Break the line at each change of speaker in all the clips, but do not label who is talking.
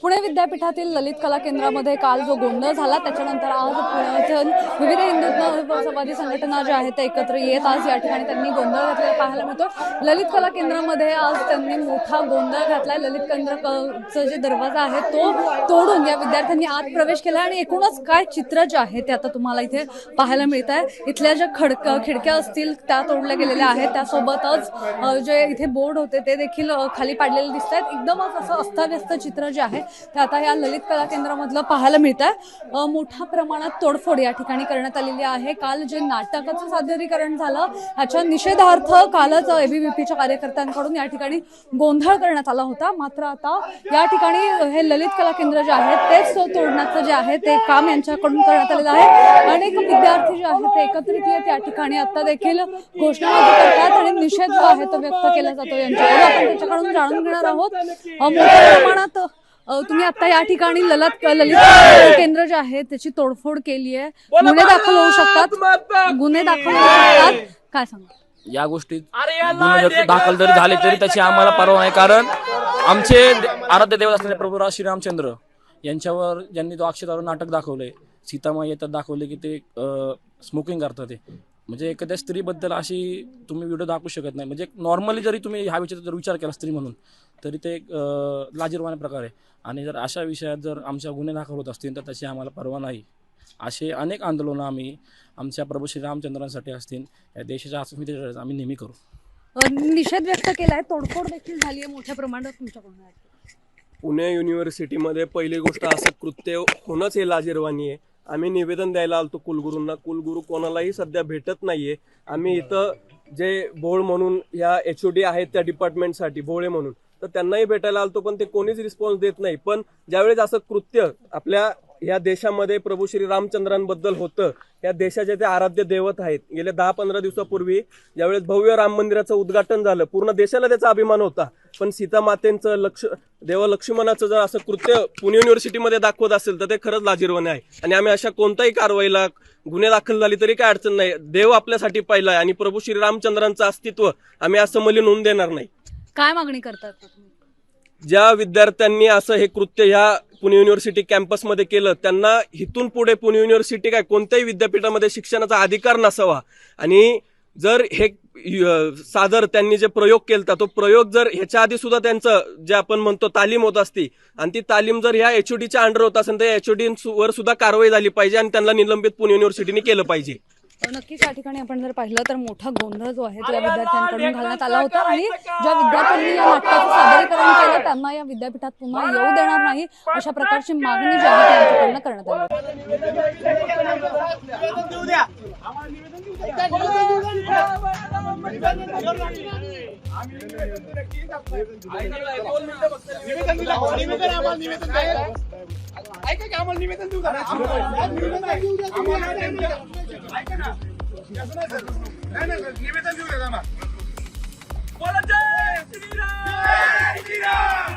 por विद्यापीठातील ललित कला केंद्रामध्ये काल जो गोंधळ झाला त्याच्यानंतर आज पुण्यातून विविध हिंदुत्ववादी संघटना ज्या आहेत त्या एकत्र येत आज या ठिकाणी त्यांनी गोंधळ घातलेला पाहायला मिळतो. ललित कला केंद्रामध्ये आज त्यांनी मोठा गोंधळ घातलाय. ललित केंद्र जे दरवाजा आहे तो तोडून या विद्यार्थ्यांनी आत प्रवेश केला आणि एकूणच काय चित्र जे आहे ते आता तुम्हाला इथे पाहायला मिळत आहे इथल्या ज्या खडक खिडक्या असतील त्या तोडल्या गेलेल्या आहेत. त्यासोबतच जे इथे बोर्ड होते ते देखील खाली पाडलेले दिसत आहेत एकदमच असं अस्ताव्यस्त चित्र जे आहे ते आता या ललित कला केंद्रामधलं पाहायला मिळत आहे मोठ्या प्रमाणात तोडफोड या ठिकाणी करण्यात आलेली आहे. काल जे नाटकाचं सादरीकरण झालं ह्याच्या निषेधार्थ कालच एबीव्हीपीच्या कार्यकर्त्यांकडून या ठिकाणी गोंधळ करण्यात आला होता. मात्र आता या ठिकाणी हे ललित कला केंद्र जे आहे तेच तोडण्याचं जे आहे ते काम यांच्याकडून करण्यात आलेलं आहे. अनेक विद्यार्थी जे आहेत ते एकत्रित येत या ठिकाणी आता देखील घोषणाबाजी करतात आणि निषेध जो आहे तो व्यक्त केला जातो. यांच्याकडून आपण त्याच्याकडून जाणून घेणार आहोत. मोठ्या प्रमाणात तुम्ही आता या ठिकाणी ललित ललित केंद्र जे आहे त्याची तोडफोड केली आहे गुन्हे दाखल होऊ शकतात. गुन्हे दाखल होऊ शकतात. काय सांगा?
या गोष्टीत गुन्हे जर दाखल जरी झाले तरी त्याची आम्हाला परवा नाही कारण आमचे आराध्य देवत असलेले प्रभू राज श्रीरामचंद्र यांच्यावर ज्यांनी तो अक्षतावर नाटक दाखवलंय सीतामाई येतात दाखवले की ते स्मोकिंग करतात ते. म्हणजे एखाद्या स्त्रीबद्दल अशी तुम्ही व्हिडिओ दाखवू शकत नाही. म्हणजे नॉर्मली जरी तुम्ही ह्या विषयाचा जर विचार केला स्त्री म्हणून तरी ते एक प्रकार आहे. आणि जर अशा विषयात जर आमच्या गुन्हे दाखल होत असतील तर त्याची आम्हाला परवा नाही. असे अनेक आंदोलनं आम्ही आमच्या प्रभू श्रीरामचंद्रांसाठी असतील या देशाच्या अस्मितेसाठी आम्ही नेहमी करू.
निषेध व्यक्त केलाय. तोडफोड देखील झाली आहे मोठ्या प्रमाणात तुमच्याकडून.
पुणे युनिव्हर्सिटीमध्ये पहिली गोष्ट असं कृत्य होणंच हे लाजिरवाणी आहे. आम्ही निवेदन द्यायला आलतो कुलगुरूंना. कुलगुरू कोणालाही सध्या भेटत नाहीये. आम्ही इथं जे भोळ म्हणून ह्या एच ओ डी आहेत त्या डिपार्टमेंटसाठी भोळे म्हणून. तर त्यांनाही भेटायला आलतो पण ते कोणीच रिस्पॉन्स देत नाही. पण ज्यावेळेस असं कृत्य आपल्या या देशामध्ये प्रभू श्री रामचंद्रांबद्दल होतं. या देशाचे ते आराध्य दैवत आहेत. गेल्या दहा पंधरा दिवसापूर्वी ज्यावेळेस भव्य राम मंदिराचं उद्घाटन झालं पूर्ण देशाला त्याचा अभिमान होता. पण सीता मातेंचं लक्ष देव लक्ष्मणाचं जर असं कृत्य पुणे युनिव्हर्सिटीमध्ये दाखवत असेल तर ते खरंच लाजीरवाणे आहे. आणि आम्ही अशा कोणत्याही कारवाईला गुन्हे दाखल झाली तरी काय अडचण नाही. देव आपल्यासाठी पाहिला आहे आणि प्रभू श्री रामचंद्रांचं अस्तित्व आम्ही असं मलिन होऊन देणार नाही.
काय मागणी करतात?
ज्या विद्यार्थ्यांनी असं हे कृत्य ह्या पुणे युनिव्हर्सिटी कॅम्पसमध्ये केलं त्यांना इथून पुढे पुणे युनिव्हर्सिटी काय कोणत्याही विद्यापीठामध्ये शिक्षणाचा अधिकार नसावा. आणि जर हे सादर त्यांनी जे प्रयोग केलता तो प्रयोग जर ह्याच्या आधी सुद्धा त्यांचं जे आपण म्हणतो तालीम होत असती आणि ती तालीम जर ह्या एचओडीच्या अंडर होत असेल तर एचओडी वर सुद्धा कारवाई झाली पाहिजे आणि त्यांना निलंबित पुणे युनिव्हर्सिटीने केलं पाहिजे.
नक्कीच या ठिकाणी आपण जर पाहिलं तर मोठा गोंधळ जो आहे तो या विद्यार्थ्यांकडून घालण्यात आला होता आणि ज्या विद्यार्थ्यांनी या नाटकाचं सादरीकरण केलं त्यांना या विद्यापीठात पुन्हा येऊ देणार नाही अशा प्रकारची मागणी जी आहे ती यांच्याकडनं करण्यात आली.
निवेदन आम्हाला निवेदन द्या. ऐका की आम्हाला निवेदन देऊ द्या. आम्हाला निवेदन देऊ द्या. आम्हाला आम्हाला. जय श्रीराम. श्रीराम.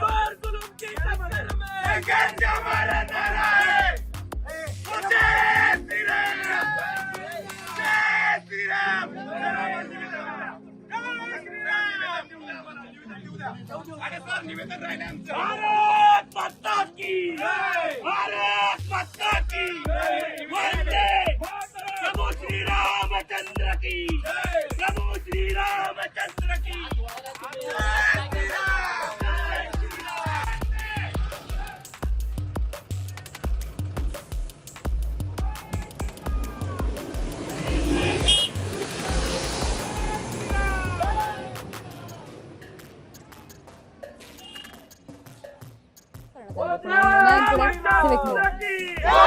निवेदन राहिले आमचं. भारत माता की ಶ್ರೀರಾಮಚಂದ್ರ ಕಿ Thank you.